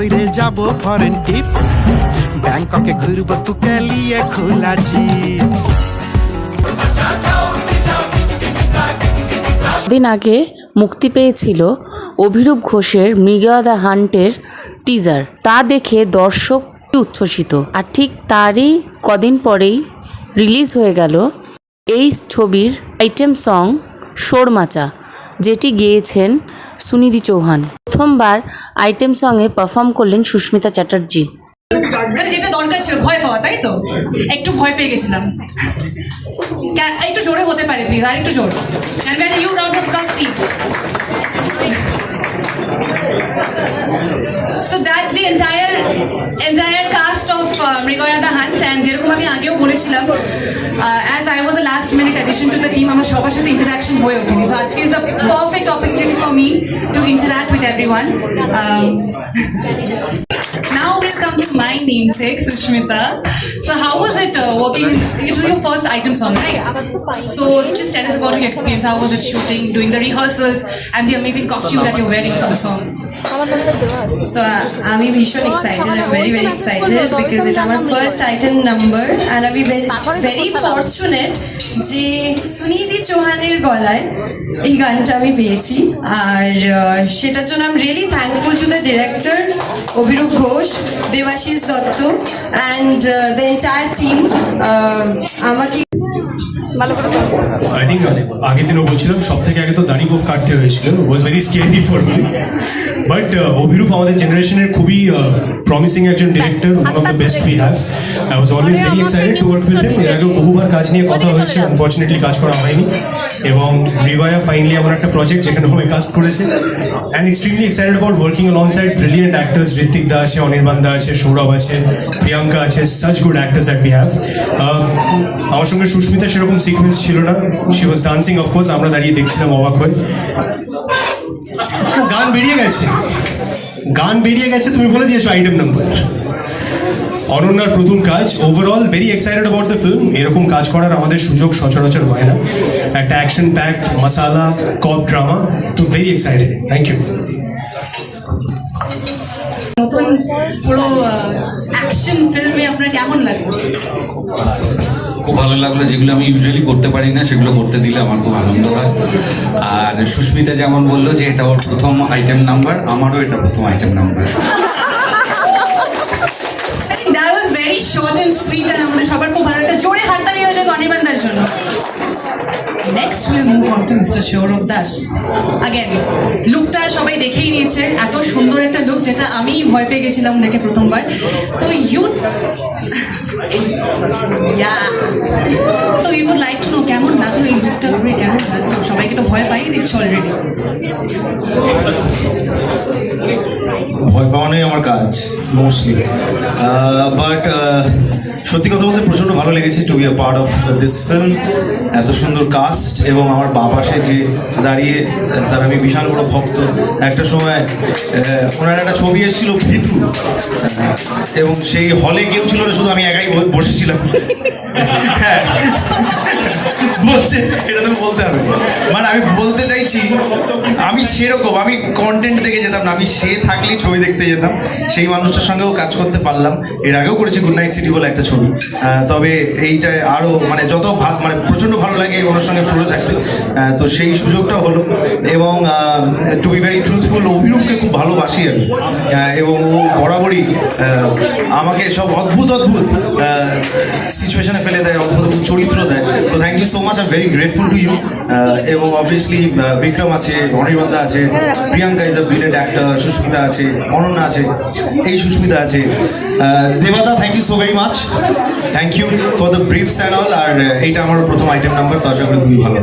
কইরে যাব ফরেন টিপ ব্যাংককে ঘুরব তোকে লিয়ে খোলা দিন আগে মুক্তি পেয়েছিল অভিরূপ ঘোষের মৃগয়া দ্য হান্টের টিজার তা দেখে দর্শক উচ্ছ্বসিত। আর ঠিক তারই কদিন পরেই রিলিজ হয়ে গেল এই ছবির আইটেম সং শোরমাচা। যেটি গেয়েছেন সুনিধি চৌহান। প্রথমবার আইটেম সঙ্গে পারফর্ম করলেন সুস্মিতা চ্যাটার্জি। যেটা দরকার ছিল, ভয় পাওয়া, তাই তো? একটু ভয় পেয়ে গেছিলাম। একটু জোরে হতে পারে প্লিজ আর একটু so that's the entire entire cast of Mrigaya the hunt and যেরকম আমি আগেও বলেছিলাম as I was a last minute addition to the team আমার সবার সাথে ইন্টারাকশন হয়ে ওঠেনি সো আজকে is the perfect opportunity for me to interact with everyone Now we'll come to my namesake, Sushmita. So how was it uh, working? In, it was your first item song, right? So just tell us about your experience. How was it shooting, doing the rehearsals, and the amazing costume that you're wearing for the song? So uh, আমি ভীষণ excited I very very excited because এটা আমার first item number and আমি very fortunate যে সুনিধি চৌহানের গলায় এই গানটা আমি পেয়েছি। আর সেটার জন্য আমি really thankful to the director Abhirup Ghosh Debashish Dutta and the entire team আমাকে আই থিঙ্ক আগের দিনও বলছিলাম সব থেকে আগে তো দাড়ি গোফ কাটতে হয়েছিল। Was very scary for me but Abhirup আমাদের জেনারেশনের খুবই প্রমিসিং একজন director one of the best we have I was always very excited to work with him এর আগে বহুবার কাজ নিয়ে কথা হয়েছে আনফর্চুনেটলি কাজ করা হয়নি। এবং রিভায়া ফাইনালি এমন একটা প্রজেক্ট যেখানে আমি কাজ করেছে। And extremely excited about working alongside brilliant actors Ritwik da আছে, অনির্বাণ দা আছে, সৌরভ আছে, প্রিয়াঙ্কা আছে such good actors that we have আমার সঙ্গে সুস্মিতা সেরকম সিকোয়েন্স ছিল না। শি ওয়াজ ডান্সিং অফকোর্স আমরা দাঁড়িয়ে দেখছিলাম অবাক হয়ে। গান বেরিয়ে গেছে। গান বেরিয়ে গেছে, তুমি বলে দিয়েছ আইটেম নাম্বার অনন্যার প্রথম কাজ overall very excited about the film এরকম কাজ করার আমাদের সুযোগ সচরাচর হয় না। একটা action pack masala cop drama তো ভেরি এক্সাইটেড থ্যাংক ইউ নতুন পুরো অ্যাকশন ফিল্মে আপনার কেমন লাগল? খুব ভালো লাগল। যেগুলো আমি ইউজুয়ালি করতে পারি না সেগুলো করতে দিলে আমার খুব আনন্দ হয়। আর সুস্মিতা যেমন বলল যে এটা ওর প্রথম আইটেম নাম্বার আমারও এটা প্রথম item number that was very short and sweet আর আমাদের সবার খুব ভালো। একটা জোরে হাততালি হয়ে যাক অনির্বাণদার জন্য। Next will move on to mister Sourav Das again লুকটা সবাই দেখেই নিয়েছে। এত সুন্দর একটা লুক যেটা আমি ভয় পেয়ে গেছিলাম দেখে প্রথমবার। তো ইউ তো you would like to know কেমন লাগল এই লুকটা ঘুরে কেমন লাগল? সবাইকে তো ভয় পাইয়ে দিচ্ছ অলরেডি ভয় পাওয়ানোই আমার কাজ মোস্টলি বাট সত্যি কথা বলতে প্রচণ্ড ভালো লেগেছে to be a part of this film এত সুন্দর কাস্ট এবং আমার বাবা সে যে দাঁড়িয়ে তার আমি বিশাল বড় ভক্ত। একটা সময় আহ, ওনার একটা ছবি এসেছিল ভিতু। এবং সেই হলে কেউ ছিল না শুধু আমি একাই বসেছিলাম। হ্যাঁ বলছে, এটা তো বলতে হবে। মানে আমি বলতে চাইছি, আমি সেরকম, আমি কন্টেন্ট দেখে যেতাম না, আমি সে থাকলেই ছবি দেখতে যেতাম। সেই মানুষটার সঙ্গেও কাজ করতে পারলাম। এর আগেও করেছি গুড নাইট সিটি বলে একটা ছবি। তবে এইটা আরও মানে যত ভালো মানে প্রচণ্ড ভালো লাগে ওনার সঙ্গে পুরো থাকতে। তো সেই সুযোগটা হলো। এবং টু বি ভেরি ট্রুথফুল অভিরূপকে খুব ভালোবাসি আমি। এবং ও বরাবরই আমাকে সব অদ্ভুত অদ্ভুত সিচুয়েশনে ফেলে দেয়, অদ্ভুত চরিত্র দেয়। তো thank you so much I very grateful to you এবং অবভিয়াসলি বিক্রম আছে অনির্বাণদা আছে Priyanka is a brilliant actor Susmita আছে অনন্যা আছে এই সুস্মিতা আছে. Ah, দেবাদা thank you so very much thank you for the briefs and all আর আহ, এইটা আমার প্রথম আইটেম নাম্বার তো আশা করি খুবই ভালো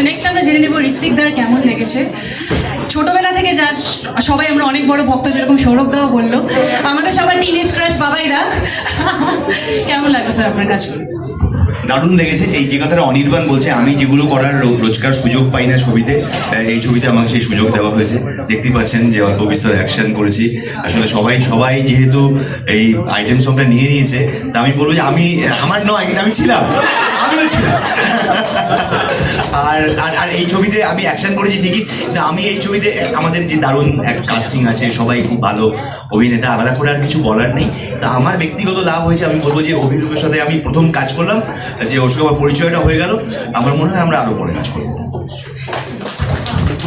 নেক্সট আমরা জেনে নেব ঋত্বিক দার কেমন লেগেছে? ছোটবেলা থেকে যার সবাই আমরা অনেক বড় ভক্ত যেরকম সৌরভ দাও বলল, আমাদের সবার টিনেজ ক্রাশ বাবাই দা। কেমন লাগল স্যার আপনার কাজ করে দারুণ লেগেছে। এই যে কথাটা অনির্বাণ বলছে, আমি যেগুলো করার রোজকার সুযোগ পাই না ছবিতে এই ছবিতে আমাকে সেই সুযোগ দেওয়া হয়েছে। দেখতেই পাচ্ছেন যে অল্প বিস্তর অ্যাকশন করেছি। আসলে সবাই সবাই যেহেতু এই আইটেম সংটা নিয়ে নিয়েছে, তা আমি বলব যে আমি, আমার নয়, কিন্তু আমি ছিলাম। আমিও ছিলাম। আর আর এই ছবিতে আমি অ্যাকশন করেছি ঠিকই। আমি এই ছবিতে আমাদের যে দারুণ এক কাস্টিং আছে, সবাই খুব ভালো অভিনেতা আলাদা করে আর কিছু বলার নেই। তা আমার ব্যক্তিগত লাভ হয়েছে আমি বলব যে অভিরূপের সাথে আমি প্রথম কাজ করলাম যে ওর সঙ্গে আমার পরিচয়টা হয়ে গেল। আমার মনে হয় আমরা আরও পরে কাজ করব।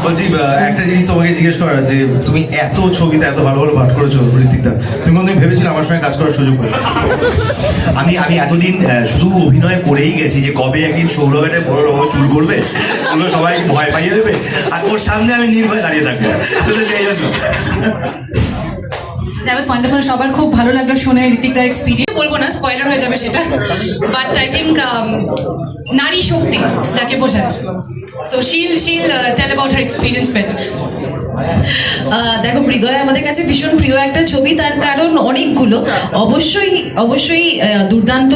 বলছি একটা জিনিস তোমাকে জিজ্ঞেস করার যে তুমি এত ছবিতে এত ভালো ভালো পাঠ করেছ ঋতিকদা তুমি কোনদিন ভেবেছিলে আমার সঙ্গে কাজ করার সুযোগ পাবে আমি আমি এতদিন শুধু অভিনয় করেই গেছি যে কবে একদিন সৌরভ একটা বড় রকম চুল করবে ওগুলো সবাই ভয় পাইয়ে দেবে আর ওর সামনে আমি নির্ভয় দাঁড়িয়ে থাকব। শুধু সেই জন্য। দ্যাট ওয়াজ ওয়ান্ডারফুল সবার খুব ভালো লাগল শুনে ঋতিকার এক্সপিরিয়েন্স বলব না স্পয়লার হয়ে যাবে সেটা। বাট আই থিঙ্ক নারী শক্তি, যাকে বোঝায়। তো she'll she'll tell about her experience better দেখো মৃগয় আমাদের কাছে ভীষণ প্রিয় একটা ছবি, তার কারণ অনেকগুলো। অবশ্যই অবশ্যই দুর্দান্ত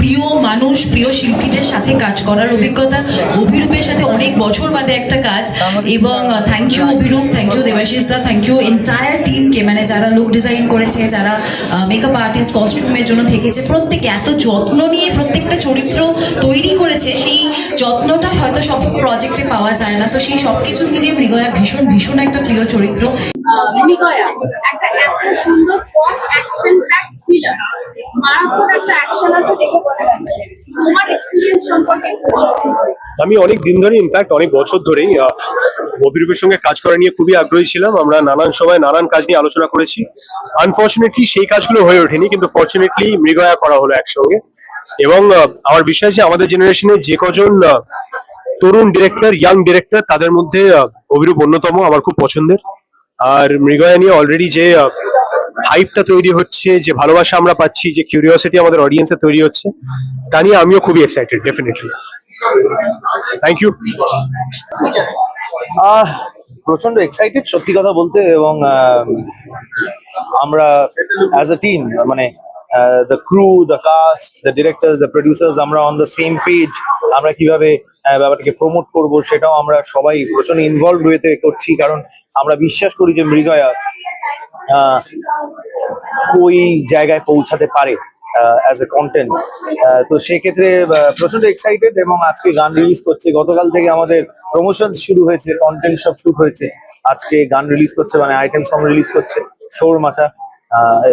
প্রিয় মানুষ, প্রিয় শিল্পীদের সাথে কাজ করার অভিজ্ঞতা, অভিরূপের সাথে অনেক বছর বাদে একটা কাজ। এবং thank you Abhirup thank you Debashish da thank you entire টিমকে মানে যারা লুক ডিজাইন করেছে, যারা মেকআপ আর্টিস্ট কস্টিউমের জন্য থেকেছে, প্রত্যেকে এত যত্ন নিয়ে প্রত্যেকটা চরিত্র তৈরি করেছে, সেই যত্নটা হয়তো সব প্রজেক্টে পাওয়া যায় না। তো সেই সব কিছু মিলিয়ে মৃগয়া ভীষণ ভীষণ একটা প্রিয় চরিত্র। মৃগয়া একটা এত সুন্দর কম অ্যাকশন প্যাক থ্রিলার মারাত্মক একটা অ্যাকশন আছে দেখে বোঝা যাচ্ছে তোমার এক্সপিরিয়েন্স সম্পর্কে আমি অনেক দিন ধরে ইনফ্যাক্ট অনেক বছর ধরেই আহ, অভিরূপের সঙ্গে কাজ করা নিয়ে খুবই আগ্রহী ছিলাম। আমরা নানান সময় নানান কাজ নিয়ে আলোচনা করেছি। আনফর্চুনেটলি সেই কাজগুলো হয়ে ওঠেনি কিন্তু ফর্চুনেটলি মৃগয়া করা হলো একসঙ্গে। এবং আমার বিশ্বাস যে আমাদের জেনারেশনে যে কজন আহ, তরুণ ডিরেক্টর ইয়াং ডিরেক্টর তাদের মধ্যে অভিরূপ অন্যতম, আমার খুব পছন্দের। আর মৃগয়া নিয়ে অলরেডি যে হাইপটা তৈরি হচ্ছে, যে ভালোবাসা আমরা পাচ্ছি, যে কিউরিওসিটি আমাদের অডিয়েন্সে তৈরি হচ্ছে, তা নিয়ে আমিও খুবই এক্সাইটেড ডেফিনেটলি থ্যাংক ইউ প্রচণ্ড এক্সাইটেড সত্যি কথা বলতে, এবং আমরা অ্যাজ আ টিম মানে the crew the cast the directors the producers আমরা অন দ্য সেম পেজ আমরা কীভাবে ব্যাপারটাকে প্রমোট করব, সেটাও আমরা সবাই প্রচণ্ড ইনভলভ হয়েতে করছি, কারণ আমরা বিশ্বাস করি যে মৃগয়া ওই জায়গায় পৌঁছাতে পারে অ্যাজ এ কন্টেন্ট তো সেক্ষেত্রে প্রচণ্ড এক্সাইটেড এবং আজকে গান রিলিজ করছে। গতকাল থেকে আমাদের প্রমোশন শুরু হয়েছে কন্টেন্ট সব শুট হয়েছে। আজকে গান রিলিজ করছে মানে আইটেম সং রিলিজ করছে সৌর মাছা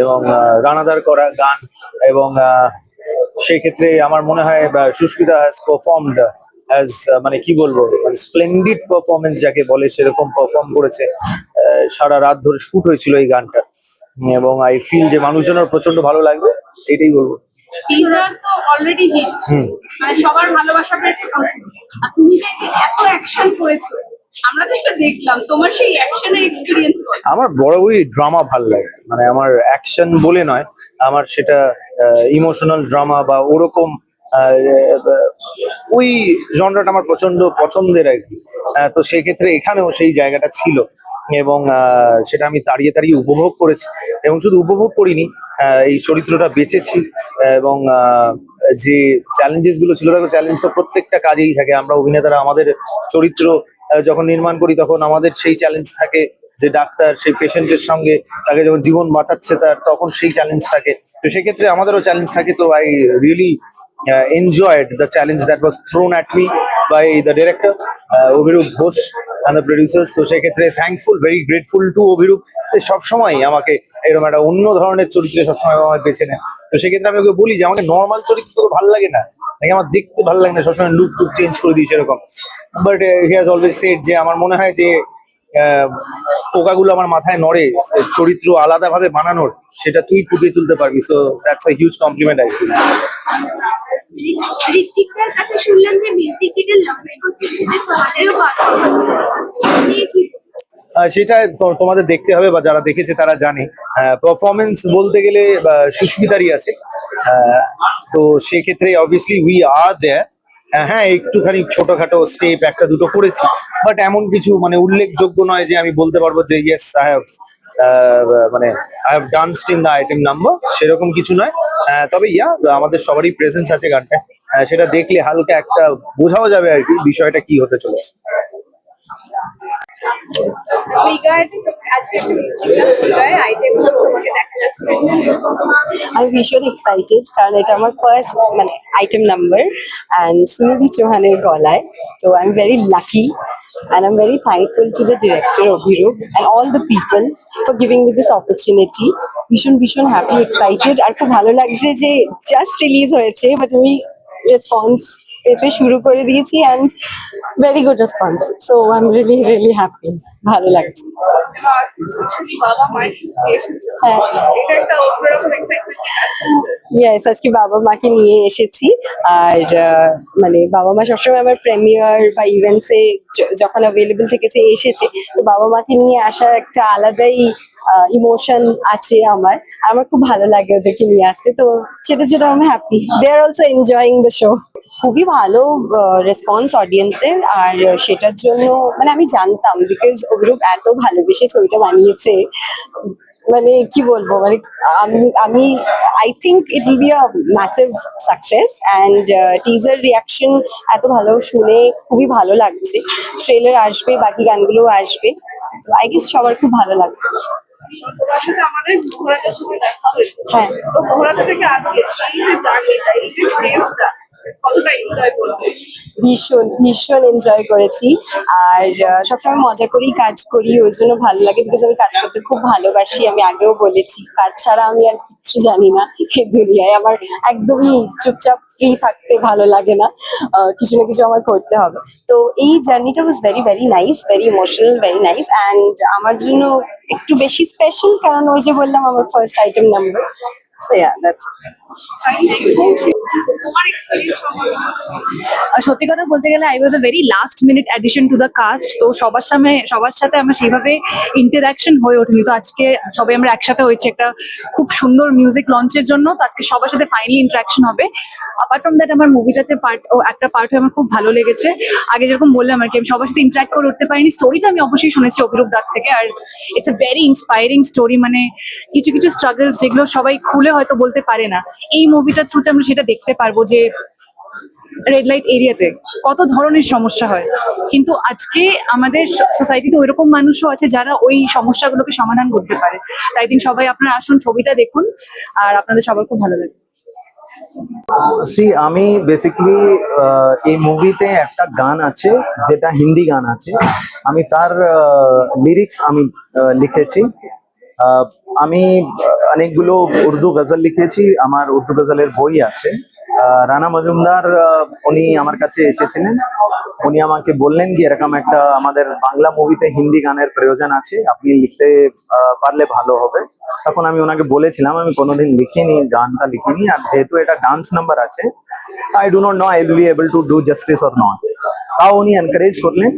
এবং রানাদার করা গান, এবং সেক্ষেত্রে আমার মনে হয় সুস্মিতা হ্যাজ পারফর্মড অ্যাজ মানে কি বলব স্প্লেন্ডিড পারফরমেন্স যাকে বলে সেরকম পারফর্ম করেছে সারা রাত ধরে শুট হয়েছিল এই গানটা। এবং আই ফিল যে মানুষজনের প্রচণ্ড ভালো লাগবে এটাই বলব। টিজার তো অলরেডি হিট মানে সবার ভালোবাসা পেয়েছে আর তুমি যে এত অ্যাকশন করেছ আমরা যেটা দেখলাম তোমার সেই অ্যাকশনের এক্সপিরিয়েন্স আমার বরাবরই ড্রামা ভালো লাগে। মানে আমার অ্যাকশন বলে নয় আমার সেটা ইমোশনাল ড্রামা বা ওরকম ওই জনরাটা আমার প্রচণ্ড পছন্দের আর কি। তো সেক্ষেত্রে এখানেও সেই জায়গাটা ছিল এবং সেটা আমি দাঁড়িয়ে তাড়িয়ে উপভোগ করেছি এবং শুধু উপভোগ করিনি এই চরিত্রটা বেঁচেছি এবং যে চ্যালেঞ্জেসগুলো ছিল, দেখো চ্যালেঞ্জ তো প্রত্যেকটা কাজেই থাকে। আমরা অভিনেতারা আমাদের চরিত্র যখন নির্মাণ করি তখন আমাদের সেই চ্যালেঞ্জ থাকে। যে ডাক্তার সেই পেশেন্টের সঙ্গে তাকে যখন জীবন বাঁচাচ্ছে তার, তখন সেই চ্যালেঞ্জ থাকে। তো সেক্ষেত্রে আমাদেরও চ্যালেঞ্জ থাকে, তো I really enjoyed the challenge that was thrown at me by the director Abhirup Ghosh and the producers তো সেক্ষেত্রে thankful very grateful to Abhirup সবসময় আমাকে এরকম একটা অন্য ধরনের চরিত্রে সবসময় আমাকে বেছে নেয়। তো সেক্ষেত্রে আমি ওকে বলি যে, আমাকে নর্মাল চরিত্র তো ভালো লাগে না? নাকি আমার দেখতে ভালো লাগে না? সবসময় লুক টুক চেঞ্জ করে দিই সেরকম but he has always set যে, আমার মনে হয় যে পোকাগুলো আমার মাথায় নড়ে চরিত্র আলাদাভাবে বানানোর সেটা তুই ফুটিয়ে তুলতে পারবি। So that's a huge compliment I feel সেটা তোমাদের দেখতে হবে বা যারা দেখেছে তারা জানে। পারফরমেন্স বলতে গেলে সুস্মিতারই আছে। তো সেক্ষেত্রে অবভিয়াসলি উই আর দেয়ার হ্যাঁ একটুখানি ছোটখাটো স্টেপ একটা দুটো করেছি বাট এমন কিছু মানে উল্লেখযোগ্য নয় যে আমি বলতে পারব যে ইয়েস আই হ্যাভ মানে I have danced in the item number সেরকম কিছু নয়। তবে ইয়া, আমাদের সবারই প্রেজেন্স আছে গানটা সেটা দেখলে হালকা একটা বোঝাও যাবে আর কি বিষয়টা কি হতে চলেছে। আমি ভীষণ এক্সাইটেড কারণ এটা আমার ফার্স্ট মানে আইটেম নাম্বার অ্যান্ড সুনিধি চৌহানের গলায় তো I am very lucky and I'm very thankful to the director Obhirup and all the people for giving me this. ভীষণ ভীষণ হ্যাপি এক্সাইটেড আর খুব ভালো লাগছে যে জাস্ট রিলিজ হয়েছে বাট আমি রেসপন্স পেতে শুরু করে দিয়েছি and very good response so I am really really happy ভালো লাগছে। হ্যাঁ। ইয়েস আজকে বাবা মাকে নিয়ে এসেছি। আর মানে বাবা মা সবসময় আমার প্রেমিয়ার বা ইভেন্টসে যখন অ্যাভেলেবল থেকেছে এসেছে, তো বাবা মাকে নিয়ে আসা একটা আলাদাই ইমোশন আছে আমার। আমার খুব ভালো লাগে ওদেরকে নিয়ে আসতে। তো সেটার জন্য আমি happy they are also enjoying the show খুবই ভালো রেসপন্স অডিয়েন্সের আর সেটার জন্য মানে আমি জানতাম বিকজ অভিরূপ এত ভালোবেসে ছবিটা বানিয়েছে। মানে কি বলব মানে আমি আমি I think it will be a massive success and teaser reaction এত ভালো শুনে খুবই ভালো লাগছে। ট্রেলার আসবে, বাকি গানগুলো আসবে। তো আই গেস সবার খুব ভালো লাগবে। হ্যাঁ। ভীষণ ভীষণ এনজয় করেছি। আর সবসময় মজা করেই কাজ করি, ওই জন্য ভালো লাগে বিকজ আমি কাজ করতে খুব ভালোবাসি, আমি আগেও বলেছি। কাজ ছাড়া আমি আর কিচ্ছু জানি না এই দুনিয়ায়। আমার একদমই চুপচাপ ফ্রি থাকতে ভালো লাগে না। কিছু না কিছু আমার করতে হবে। তো এই জার্নিটা was very very nice very emotional very nice and আমার জন্য একটু বেশি স্পেশাল কারণ ওই যে বললাম, আমার first item number so yeah that's সত্যি কথা বলতে গেলে I was a very last minute addition to the cast তো সবার সামনে, সবার সাথে আমার সেইভাবে ইন্টারাকশন হয়ে ওঠেনি। তো আজকে সবাই আমরা একসাথে হয়েছে একটা খুব সুন্দর মিউজিক লঞ্চের জন্য, তো আজকে সবার সাথে ফাইনালি ইন্টারাকশন হবে। অ্যাপার্ট ফ্রম দ্যাট আমার মুভিটাতে পার্ট ও একটা পার্ট হয়ে আমার খুব ভালো লেগেছে। আগে যেরকম বললাম আর কি, আমি সবার সাথে ইন্টারাক্ট করে উঠতে পারিনি। স্টোরিটা আমি অবশ্যই শুনেছি অভিরূপ দাস থেকে, আর it's a very inspiring story মানে কিছু কিছু স্ট্রাগলস যেগুলো সবাই খুলে হয়তো বলতে পারে না। এই মুভিটার থ্রুতে আমরা সেটা দেখতে পারব যে রেড লাইট এরিয়াতে কত ধরনের সমস্যা হয়। কিন্তু আজকে আমাদের সোসাইটিতে ওইরকম মানুষও আছে যারা ওই সমস্যাগুলোকে সমাধান করতে পারে। তাই দিন সবাই আপনারা আসুন, ছবিটা দেখুন আর আপনাদের সবার খুব ভালো লাগে। আমি বেসিক্যালি এই মুভিতে একটা গান আছে, যেটা হিন্দি গান আছে। আমি তার লিরিক্স আমি লিখেছি। আমি অনেকগুলো উর্দু গজল লিখেছি, আমার উর্দু গজলের বই আছে। রানা মজুমদার উনি আমার কাছে এসেছিলেন। উনি আমাকে বললেন কি, এরকম একটা আমাদের বাংলা মুভিতে হিন্দি গানের প্রয়োজন আছে, আপনি লিখতে পারলে ভালো হবে। তখন আমি ওনাকে বলেছিলাম, আমি কোনোদিন লিখিনি, গানটা লিখিনি, আর যেহেতু এটা ডান্স নাম্বার আছে I do not know I will be able to do justice or not তাও উনি এনকারেজ করলেন।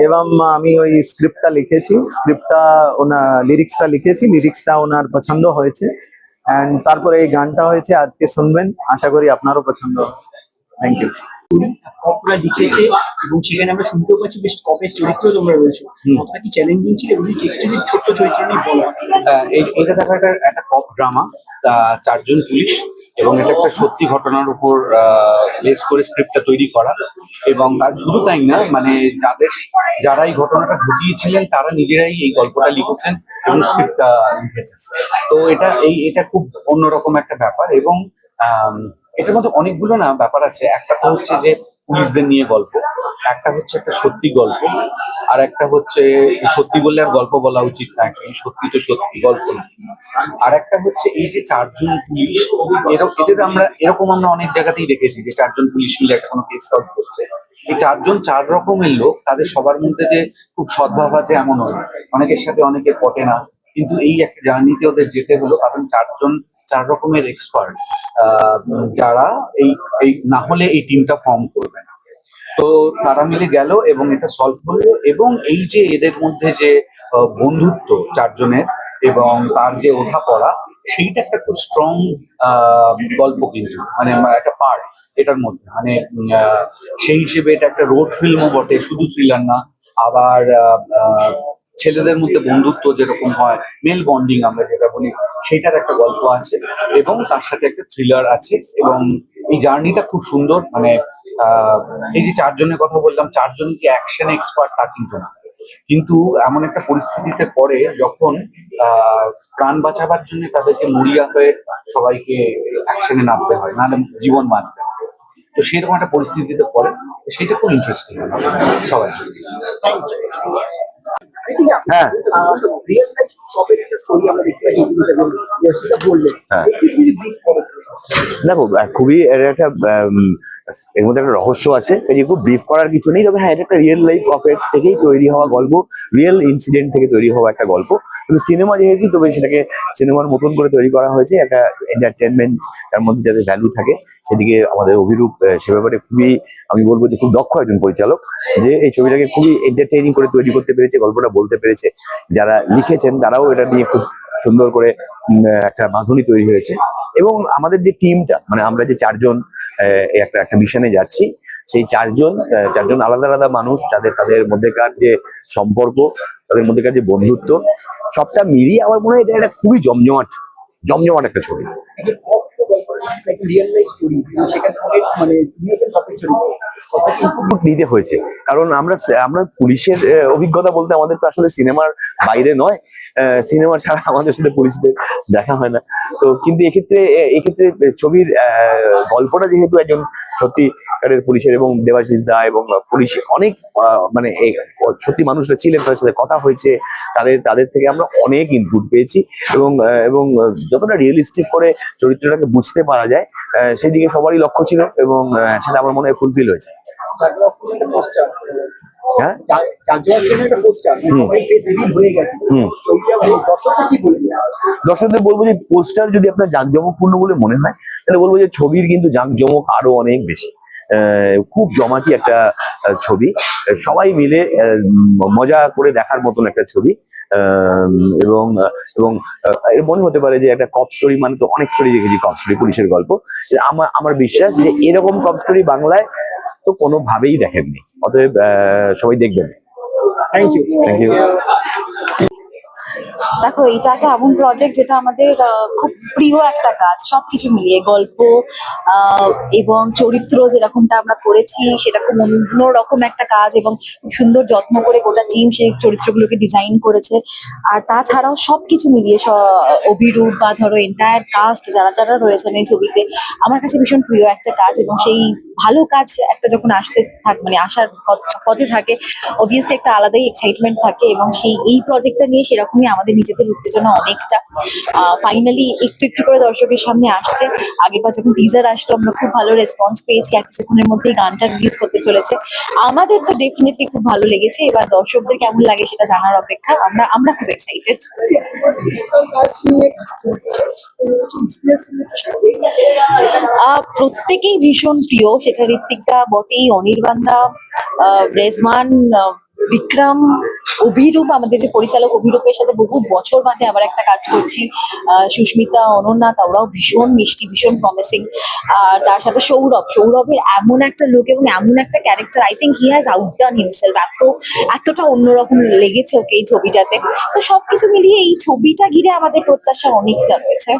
এবং আমি ওই স্ক্রিপ্টটা লিখেছি। স্ক্রিপ্টটা ওনার লিরিক্সটা লিখেছি। লিরিক্সটা ওনার পছন্দ হয়েছে। অ্যান্ড তারপরে এই গানটা হয়েছে আজকে শুনবেন। আশা করি আপনারও পছন্দ থ্যাংক ইউ কপরা লিখেছে এবং সেখানে আমরা শুনতেও পাচ্ছি বেশ কপের চরিত্র তোমরা রয়েছো। কতটা কি চ্যালেঞ্জিং ছিল এবং একটু ছোট্ট চরিত্র নিয়ে বলো? আহ, এই- এটা দেখা একটা একটা কপ ড্রামা চারজন পুলিশ এবং এটা একটা সত্যি ঘটনার উপর বেস করে স্ক্রিপ্টটা তৈরি করা। এবং তার শুধু তাই না মানে যাদের, যারা এই ঘটনাটা ঘটিয়েছিলেন, তারা নিজেরাই এই গল্পটা লিখেছেন এবং স্ক্রিপ্টটা লিখেছেন। তো এটা এই, এটা খুব অন্যরকম একটা ব্যাপার এবং এটার মধ্যে অনেকগুলো না ব্যাপার আছে। একটা তো হচ্ছে যে পুলিশদের নিয়ে গল্প। একটা হচ্ছে একটা সত্যি গল্প, আর একটা হচ্ছে সত্যি বললে আর গল্প বলা উচিত না সত্যি তো সত্যি, গল্প না। আর একটা হচ্ছে এই যে চারজন পুলিশ এরকম এদের আমরা এরকম আমরা অনেক জায়গাতেই দেখেছি যে চারজন পুলিশ মিলে একটা কোনো কেস সলভ করছে। এই চারজন চার রকমের লোক, তাদের সবার মধ্যে যে খুব সদ্ভাব আছে এমন নয় অনেকের সাথে অনেকে পটে না, কিন্তু এই একটা জার্নিতে ওদের যেতে হলো কারণ চারজন চার রকমের এক্সপার্ট যারা এই এই না হলে এই টিমটা ফর্ম করবে না। তো তারা মিলে গেল এবং এটা সলভ হলো এবং এই যে এদের মধ্যে যে বন্ধুত্ব চারজনের এবং তার যে ওঠা পড়া সেইটা একটা খুব স্ট্রং গল্প কিন্তু। মানে একটা পার্ট এটার মধ্যে। মানে সেই হিসেবে এটা একটা রোড ফিল্মও বটে, শুধু থ্রিলার না। আবার ছেলেদের মধ্যে বন্ধুত্ব যেরকম হয় মেল বন্ডিং আমরা যেটা বলি সেটার একটা গল্প আছে এবং তার সাথে একটা থ্রিলার আছে এবং এই জার্নিটা খুব সুন্দর। মানে এই যে চারজনের কথা বললাম চারজন যে অ্যাকশন এক্সপার্ট তা কিন্তু না। কিন্তু এমন একটা পরিস্থিতিতে পড়ে যখন প্রাণ বাঁচাবার জন্য তাদেরকে মরিয়া হয়ে সবাইকে অ্যাকশনে নামতে হয় নাহলে জীবন বাঁচবে। তো সেরকম একটা পরিস্থিতিতে পড়ে সেটা খুব ইন্টারেস্টিং সবার জন্য। হ্যাঁ। বললেন হ্যাঁ। দেখো খুবই এর একটা এর মধ্যে একটা রহস্য আছে খুব ব্রিফ করার কিছু নেই তবে হ্যাঁ এটা একটা রিয়েল লাইফ কফের থেকেই তৈরি হওয়া গল্প রিয়েল ইনসিডেন্ট থেকে তৈরি হওয়া একটা গল্প। কিন্তু সিনেমা যেহেতু তবে সেটাকে সিনেমার মতন করে তৈরি করা হয়েছে একটা এন্টারটেনমেন্ট তার মধ্যে যাতে ভ্যালু থাকে সেদিকে আমাদের অভিরূপ সে ব্যাপারে খুবই আমি বলব যে খুব দক্ষ একজন পরিচালক যে এই ছবিটাকে খুবই এন্টারটেইনিং করে তৈরি করতে পেরেছে গল্পটা বলতে পেরেছে। যারা লিখেছেন তারাও এটা নিয়ে খুব সুন্দর করে একটা বাঁধনি তৈরি হয়েছে। এবং আমাদের যে টিমটা মানে আমরা যে চারজন একটা একটা মিশনে যাচ্ছি, সেই চারজন চারজন আলাদা আলাদা মানুষ, যাদের, তাদের মধ্যেকার যে সম্পর্ক, তাদের মধ্যেকার যে বন্ধুত্ব, সবটা মিলিয়ে আমার মনে হয় এটা একটা খুবই জমজমাট জমজমাট একটা ছবি। মানে নিতে হয়েছে। কারণ আমরা আমরা পুলিশের অভিজ্ঞতা বলতে আমাদের তো আসলে সিনেমার বাইরে নয়। সিনেমা ছাড়া আমাদের সাথে পুলিশদের দেখা হয় না। তো কিন্তু এক্ষেত্রে এক্ষেত্রে ছবির গল্পটা যেহেতু একজন সত্যিকারের পুলিশের এবং দেবাশিস দা এবং পুলিশ অনেক মানে সত্যি মানুষরা ছিলেন, তাদের সাথে কথা হয়েছে, তাদের তাদের থেকে আমরা অনেক ইনপুট পেয়েছি এবং এবং যতটা রিয়েলিস্টিক করে চরিত্রটাকে বুঝতে পারা যায় সেদিকে সবারই লক্ষ্য ছিল এবং সেটা আমার মনে হয় ফুলফিল হয়েছে। হ্যাঁ? দর্শকদের বলব যে পোস্টার যদি আপনার জাঁকজমকপূর্ণ বলে মনে হয়, তাহলে বলব যে, ছবির কিন্তু জাঁকজমক আরও অনেক বেশি। খুব জমাটি একটা ছবি। সবাই মিলে মজা করে দেখার মতন একটা ছবি। এবং এবং এর মনে হতে পারে যে একটা কপ স্টোরি মানে তো অনেক স্টোরি দেখেছি কপ স্টোরি পুলিশের গল্প। আমার আমার বিশ্বাস যে এরকম কপ স্টোরি বাংলায় তো কোনোভাবেই দেখেননি। অতএব সবাই দেখবেন। থ্যাংক ইউ থ্যাংক ইউ দেখো, এটা একটা এমন প্রজেক্ট যেটা আমাদের খুব প্রিয় একটা কাজ। সবকিছু মিলিয়ে গল্প এবং চরিত্র যেরকমটা আমরা করেছি, সেটা খুব অন্যরকম একটা কাজ এবং সুন্দর যত্ন করে গোটা টিম সেই চরিত্রগুলোকে ডিজাইন করেছে। আর তাছাড়াও সবকিছু মিলিয়ে অভিরূপ বা ধরো এন্টায়ার কাস্ট যারা যারা রয়েছেন এই ছবিতে, আমার কাছে ভীষণ প্রিয় একটা কাজ এবং সেই ভালো কাজ একটা যখন আসতে থাক মানে আসার পথে থাকে অবভিয়াসলি একটা আলাদাই এক্সাইটমেন্ট থাকে এবং সেই, এই প্রজেক্টটা নিয়ে সেরকমই আমাদের নিজেদের উত্তেজনা অনেকটা ফাইনালি একটু একটু করে দর্শকের সামনে আসছে। আগেরবার যখন টিজার আসলো, আমরা খুব ভালো রেসপন্স পেয়েছি, আর কিছুক্ষণের মধ্যেই গানটা রিলিজ করতে চলেছে। আমাদের তো ডেফিনেটলি খুব ভালো লেগেছে। এবার দর্শকদের কেমন লাগে সেটা জানার অপেক্ষা। আমরা আমরা খুব এক্সাইটেড প্রত্যেকেই ভীষণ প্রিয়। সেটা ঋত্বিকদা বটেই, অনির্বাণদা রেজমান বিক্রম অভিরূপ, আমাদের যে পরিচালক অভিরূপের সাথে বহু বছর বাদে আবার একটা কাজ করছি। সুস্মিতা, অনন্যা, তারাও ভীষণ মিষ্টি, ভীষণ প্রমিসিং আর তার সাথে সৌরভ। সৌরভের এমন একটা লুক এবং এমন একটা character I think he has outdone himself এত, এতটা অন্যরকম লেগেছে ওকে এই ছবিটাতে। তো সবকিছু মিলিয়ে এই ছবিটা ঘিরে আমাদের প্রত্যাশা অনেকটা রয়েছে।